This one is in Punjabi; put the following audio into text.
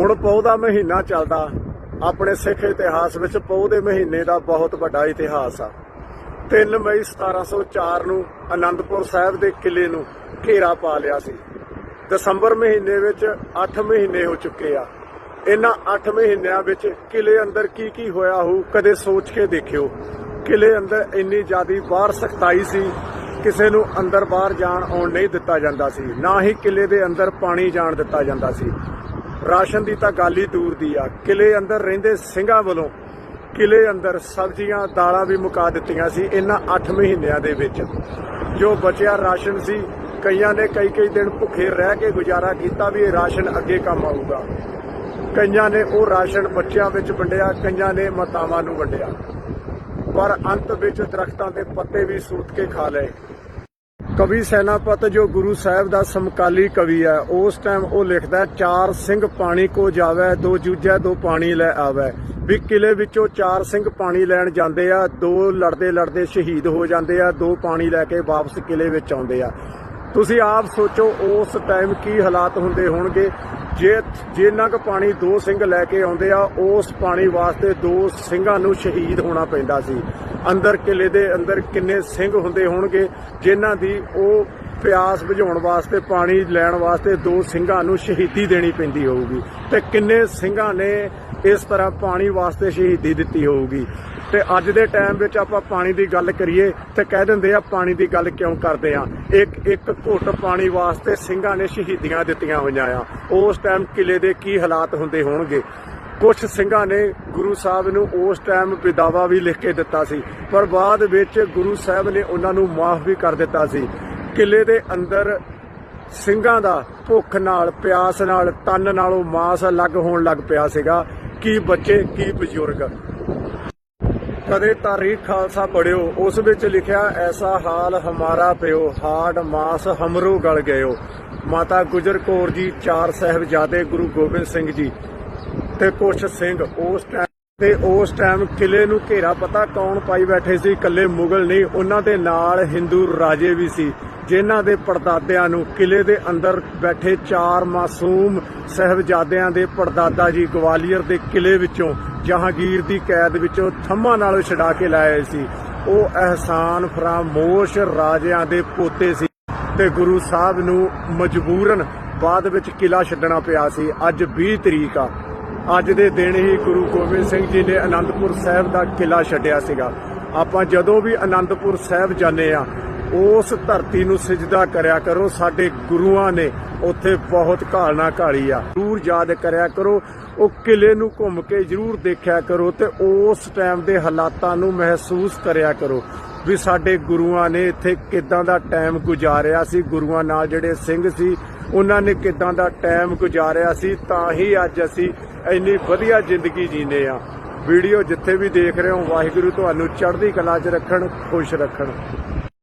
ਹੁਣ ਪੌ ਦਾ ਮਹੀਨਾ ਚੱਲਦਾ, ਆਪਣੇ ਸਿੱਖ ਇਤਿਹਾਸ ਵਿੱਚ ਪੌ ਦੇ ਮਹੀਨੇ ਦਾ ਬਹੁਤ ਵੱਡਾ ਇਤਿਹਾਸ ਆ। 3 ਮਈ 1704 ਨੂੰ ਆਨੰਦਪੁਰ ਸਾਹਿਬ ਦੇ ਕਿਲੇ ਨੂੰ ਘੇਰਾ ਪਾ ਲਿਆ ਸੀ। ਦਸੰਬਰ ਮਹੀਨੇ ਵਿੱਚ 8 ਮਹੀਨੇ ਹੋ ਚੁੱਕੇ ਆ। ਇਹਨਾਂ 8 ਮਹੀਨਿਆਂ ਵਿੱਚ ਕਿਲੇ ਅੰਦਰ ਕੀ ਕੀ ਹੋਇਆ ਹੋਊ, ਕਦੇ ਸੋਚ ਕੇ ਦੇਖਿਓ। ਕਿਲੇ ਅੰਦਰ ਇੰਨੀ ਜ਼ਿਆਦੀ ਬਾਹਰ ਸਖਤਾਈ ਸੀ, ਕਿਸੇ ਨੂੰ ਅੰਦਰ ਬਾਹਰ ਜਾਣ ਆਉਣ ਨਹੀਂ ਦਿੱਤਾ ਜਾਂਦਾ ਸੀ। ਨਾ ਹੀ ਕਿਲੇ ਦੇ ਅੰਦਰ ਪਾਣੀ ਜਾਣ ਦਿੱਤਾ ਜਾਂਦਾ ਸੀ। ਰਾਸ਼ਨ ਦੀ ਤਾਂ ਗੱਲ ਹੀ ਦੂਰ ਦੀ ਆ। ਕਿਲੇ ਅੰਦਰ ਰਹਿੰਦੇ ਸਿੰਘਾਂ ਵੱਲੋਂ ਕਿਲੇ ਅੰਦਰ ਸਬਜ਼ੀਆਂ, ਦਾਲਾਂ ਵੀ ਮੁਕਾ ਦਿੱਤੀਆਂ ਸੀ ਇਹਨਾਂ 8 ਮਹੀਨਿਆਂ ਦੇ ਵਿੱਚ। ਜੋ ਬਚਿਆ ਰਾਸ਼ਨ ਸੀ, ਕਈਆਂ ਨੇ ਕਈ ਕਈ ਦਿਨ ਭੁੱਖੇ ਰਹਿ ਕੇ ਗੁਜ਼ਾਰਾ ਕੀਤਾ ਵੀ ਇਹ ਰਾਸ਼ਨ ਅੱਗੇ ਕੰਮ ਆਊਗਾ। ਕਈਆਂ ਨੇ ਉਹ ਰਾਸ਼ਨ ਬੱਚਿਆਂ ਵਿੱਚ ਵੰਡਿਆ, ਕਈਆਂ ਨੇ ਮਾਤਾਵਾਂ ਨੂੰ ਵੰਡਿਆ। ਪਰ ਅੰਤ ਵਿੱਚ ਦਰਖਤਾਂ ਦੇ ਪੱਤੇ ਵੀ ਸੂਤ ਕੇ ਖਾ ਲਏ। ਕਵੀ ਸੈਨਾਪਤ ਜੋ ਗੁਰੂ ਸਾਹਿਬ ਦਾ ਸਮਕਾਲੀ ਕਵੀ ਹੈ, ਉਸ ਟਾਈਮ ਉਹ ਲਿਖਦਾ ਚਾਰ ਸਿੰਘ ਪਾਣੀ ਕੋ ਜਾਵੇ, ਦੋ ਜੂਝੈ, ਦੋ ਪਾਣੀ ਲੈ ਆਵੇ। ਵੀ ਕਿਲੇ ਵਿੱਚੋਂ ਚਾਰ ਸਿੰਘ ਪਾਣੀ ਲੈਣ ਜਾਂਦੇ ਆ, ਦੋ ਲੜਦੇ ਲੜਦੇ ਸ਼ਹੀਦ ਹੋ ਜਾਂਦੇ ਆ, ਦੋ ਪਾਣੀ ਲੈ ਕੇ ਵਾਪਸ ਕਿਲੇ ਵਿੱਚ ਆਉਂਦੇ ਆ। ਤੁਸੀਂ ਆਪ ਸੋਚੋ ਉਸ ਟਾਈਮ ਕੀ ਹਾਲਾਤ ਹੁੰਦੇ ਹੋਣਗੇ। ਜੇ ਜਿੰਨਾ ਕੁ ਪਾਣੀ ਦੋ ਸਿੰਘ ਲੈ ਕੇ ਆਉਂਦੇ ਆ, ਉਸ ਪਾਣੀ ਵਾਸਤੇ ਦੋ ਸਿੰਘਾਂ ਨੂੰ ਸ਼ਹੀਦ ਹੋਣਾ ਪੈਂਦਾ ਸੀ। ਅੰਦਰ ਕਿਲੇ ਦੇ ਅੰਦਰ ਕਿੰਨੇ ਸਿੰਘ ਹੁੰਦੇ ਹੋਣਗੇ, ਜਿਨ੍ਹਾਂ ਦੀ ਉਹ ਪਿਆਸ ਬੁਝਾਉਣ ਵਾਸਤੇ, ਪਾਣੀ ਲੈਣ ਵਾਸਤੇ ਦੋ ਸਿੰਘਾਂ ਨੂੰ ਸ਼ਹੀਦੀ ਦੇਣੀ ਪੈਂਦੀ ਹੋਊਗੀ। ਤੇ ਕਿੰਨੇ ਸਿੰਘਾਂ ਨੇ ਇਸ ਤਰ੍ਹਾਂ ਪਾਣੀ ਵਾਸਤੇ ਸ਼ਹੀਦੀ ਦਿੱਤੀ ਹੋਊਗੀ। ਤੇ ਅੱਜ ਦੇ ਟਾਈਮ ਵਿੱਚ ਆਪਾਂ ਪਾਣੀ ਦੀ ਗੱਲ ਕਰੀਏ ਤੇ ਕਹਿ ਦਿੰਦੇ ਆ ਪਾਣੀ ਦੀ ਗੱਲ ਕਿਉਂ ਕਰਦੇ ਆ। ਇੱਕ ਇੱਕ ਘੁੱਟ ਪਾਣੀ ਵਾਸਤੇ ਸਿੰਘਾਂ ਨੇ ਸ਼ਹੀਦੀਆਂ ਦਿੱਤੀਆਂ ਹੋਈਆਂ ਆ। ਉਸ ਟਾਈਮ ਕਿਲੇ ਦੇ ਕੀ ਹਾਲਾਤ ਹੁੰਦੇ ਹੋਣਗੇ? ਕੁਝ ਸਿੰਘਾਂ ਨੇ ਗੁਰੂ ਸਾਹਿਬ ਨੂੰ ਉਸ ਟਾਈਮ ਵਿਦਾਵਾ ਵੀ ਲਿਖ ਕੇ ਦਿੱਤਾ ਸੀ, ਪਰ ਬਾਅਦ ਵਿੱਚ ਗੁਰੂ ਸਾਹਿਬ ਨੇ ਉਹਨਾਂ ਨੂੰ ਮਾਫ ਵੀ ਕਰ ਦਿੱਤਾ ਸੀ। ਕਿਲੇ ਦੇ ਅੰਦਰ ਸਿੰਘਾਂ ਦਾ ਭੁੱਖ ਨਾਲ, ਪਿਆਸ ਨਾਲ, ਤਨ ਨਾਲੋਂ ਮਾਸ ਅਲੱਗ ਹੋਣ ਲੱਗ ਪਿਆ ਸੀਗਾ। ਕੀ ਬੱਚੇ, ਕੀ ਬਜ਼ੁਰਗ? ਕਦੇ ਤਾਰੀਖ ਖਾਲਸਾ ਪੜਿਓ, ਉਸ ਵਿੱਚ ਲਿਖਿਆ, ਐਸਾ ਹਾਲ ਹਮਾਰਾ ਪਿਓ, ਹਾੜ ਮਾਸ ਹਮਰੋ ਗਲ ਗਇਓ। ਮਾਤਾ ਗੁਜਰ ਕੌਰ ਜੀ, ਚਾਰ ਸਾਹਿਬਜ਼ਾਦੇ, ਗੁਰੂ ਗੋਬਿੰਦ ਸਿੰਘ ਜੀ ਤੇ ਕੁਛ ਸਿੰਘ। ਉਸ ਟਾਈਮ ਤੇ ਉਸ ਟਾਈਮ ਕਿਲੇ ਨੂੰ ਘੇਰਾ ਪਤਾ ਕੌਣ ਪਾਈ ਬੈਠੇ ਸੀ? ਇਕੱਲੇ ਮੁਗਲ ਨਹੀਂ, ਉਹਨਾਂ ਦੇ ਨਾਲ ਹਿੰਦੂ ਰਾਜੇ ਵੀ ਸੀ, ਜਿਨ੍ਹਾਂ ਦੇ ਪੜਦਾਦਿਆਂ ਨੂੰ ਕਿਲੇ ਦੇ ਅੰਦਰ ਬੈਠੇ ਚਾਰ ਮਾਸੂਮ ਸਹਿਬਜ਼ਾਦਿਆਂ ਦੇ ਪੜਦਾਦਾ ਜੀ, ਗਵਾਲੀਅਰ ਦੇ ਕਿਲੇ ਵਿੱਚੋਂ ਜਹਾਂਗੀਰ ਦੀ ਕੈਦ ਵਿੱਚੋਂ ਥੰਮਾਂ ਨਾਲ ਛਡਾ ਕੇ ਲਾਏ ਸੀ। ਉਹ ਅਹਿਸਾਨ ਫਰਾਮੋਸ਼ ਰਾਜਿਆਂ ਦੇ ਪੋਤੇ ਸੀ ਤੇ ਗੁਰੂ ਸਾਹਿਬ ਨੂੰ ਮਜਬੂਰਨ ਬਾਅਦ ਵਿੱਚ ਕਿਲਾ ਛੱਡਣਾ ਪਿਆ ਸੀ। ਅੱਜ 20 ਤਰੀਕ ਆ। ਅੱਜ ਦੇ ਦਿਨ ਹੀ ਗੁਰੂ ਗੋਬਿੰਦ ਸਿੰਘ ਜੀ ਨੇ ਅਨੰਦਪੁਰ ਸਾਹਿਬ ਦਾ ਕਿਲਾ ਛੱਡਿਆ ਸੀਗਾ। ਆਪਾਂ ਜਦੋਂ ਵੀ ਅਨੰਦਪੁਰ ਸਾਹਿਬ ਜਾਂਦੇ ਆ, ਉਸ ਧਰਤੀ ਨੂੰ ਸਜਦਾ ਕਰਿਆ ਕਰੋ। ਸਾਡੇ ਗੁਰੂਆਂ ਨੇ ਉੱਥੇ ਬਹੁਤ ਘਾਲਣਾ ਘਾਲੀ ਆ। ਜ਼ਰੂਰ ਯਾਦ ਕਰਿਆ ਕਰੋ, ਉਹ ਕਿਲੇ ਨੂੰ ਘੁੰਮ ਕੇ ਜ਼ਰੂਰ ਦੇਖਿਆ ਕਰੋ ਤੇ ਉਸ ਟਾਈਮ ਦੇ ਹਾਲਾਤਾਂ ਨੂੰ ਮਹਿਸੂਸ ਕਰਿਆ ਕਰੋ ਵੀ ਸਾਡੇ ਗੁਰੂਆਂ ਨੇ ਇੱਥੇ ਕਿਦਾਂ ਦਾ ਟਾਈਮ ਗੁਜ਼ਾਰਿਆ ਸੀ, ਗੁਰੂਆਂ ਨਾਲ ਜਿਹੜੇ ਸਿੰਘ ਸੀ, ਉਹਨਾਂ ਨੇ ਕਿਦਾਂ ਦਾ ਟਾਈਮ ਗੁਜ਼ਾਰਿਆ ਸੀ, ਤਾਂ ਹੀ ਅੱਜ ਅਸੀਂ ਇੰਨੀ ਵਧੀਆ ਜ਼ਿੰਦਗੀ ਜੀਨੇ ਆ ਵੀਡੀਓ ਜਿੱਥੇ ਵੀ ਦੇਖ ਰਹੇ ਹੋ, ਵਾਹਿਗੁਰੂ ਤੁਹਾਨੂੰ ਚੜ੍ਹਦੀ ਕਲਾ 'ਚ ਰੱਖਣ, ਖੁਸ਼ ਰੱਖਣ।